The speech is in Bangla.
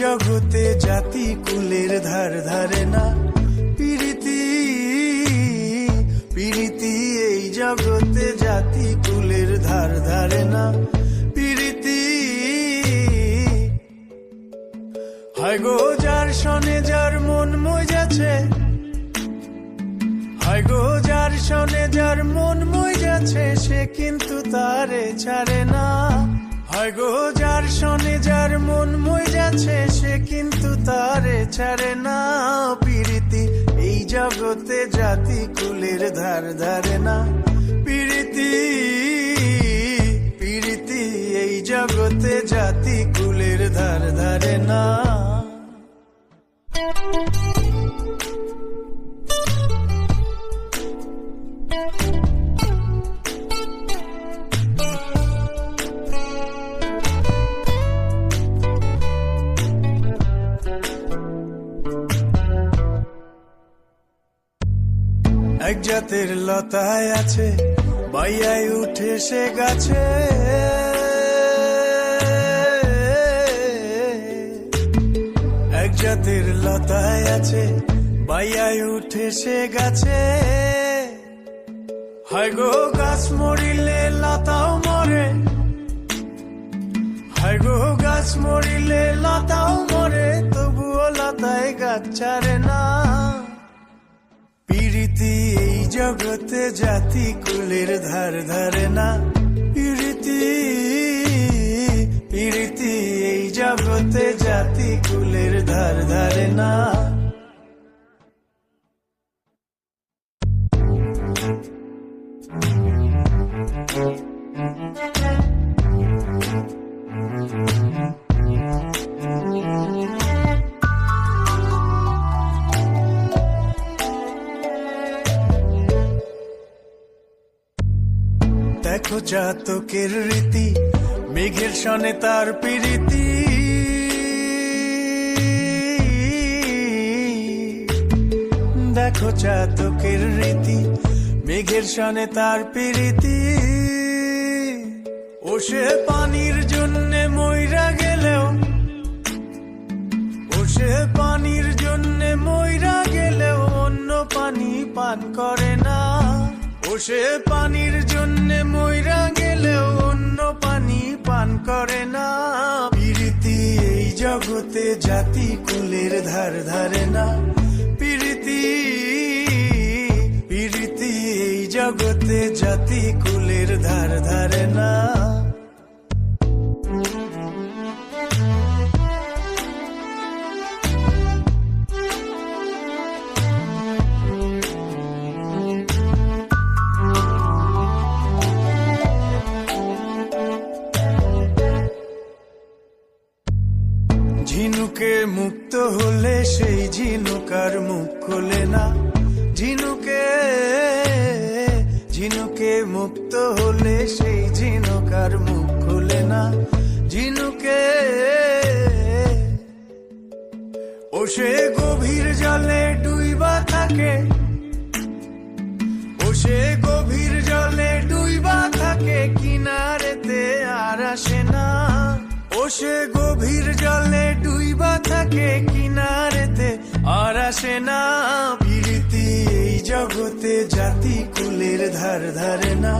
জগতে জাতি কুলের ধার ধারে না। পিরিতি পিরিতি এই জগতে জাতি কুলের ধার ধারে না। পিরিতি, হায় গো যার শনে যার মন মজাছে হায় গো যার শনে যার মন মজাছে সে কিন্তু তারে ছাড়ে না। হায় গো, যার শনে, যার মন মজাছে সে কিন্তু তারে ছাড়ে না পীড়িতি এই জগতে জাতি কুলের ধার ধারে না পীড়িতি পীড়িতি এই জগতে জাতি কুলের ধার ধারে না। এক জাতের লতায় আছে, বাইয়ায় উঠে সে গাছে। এক জাতের লতায় আছে, বাইয়ায় উঠে সে গাছে। হায় গো, গাছ মরিলে লতাও মরে। হায় গো, গাছ মরিলে লতাও মরে, তবুও লতায় গাছ ছাড়ে না। পিরিতি এই জগতে জাতি কুলের ধার ধারে না প্রীতি প্রীতি এই জগতে জাতি কুলের ধার ধারে না। দেখো জাতকের রীতি, মেঘের সনে তার পিরিতি। দেখো জাতকের রীতি, মেঘের সনে তার পিরিতি। ও সে পানির জন্যে মইরা গেলেও, ও সে পানির জন্যে মইরা গেলেও অন্য পানি পান করে না। ও সে পানির জন্যে মইরা গেলেও অন্য পানি পান করে না। পিরিতি এই জগতে জাতি কুলের ধার ধারে না। পিরিতি পিরিতি এই জগতে জাতি কুলের ধার ধারে না। হলে সেই ঝিনুকার মুখ খোলে না। ঝিনুকে ঝিনুকে মুক্ত হলে সেই ঝিনুকার মুখ খোলে না। ঝিনুকে, ও সে গভীর জলে ডুইবা থাকে। ও সে গভীর ও সে গভীর জলে ডুইবা থাকে কিনারেতে। আর আসে না প্রীতি এই জগতে জাতি কুলের ধার ধারে না।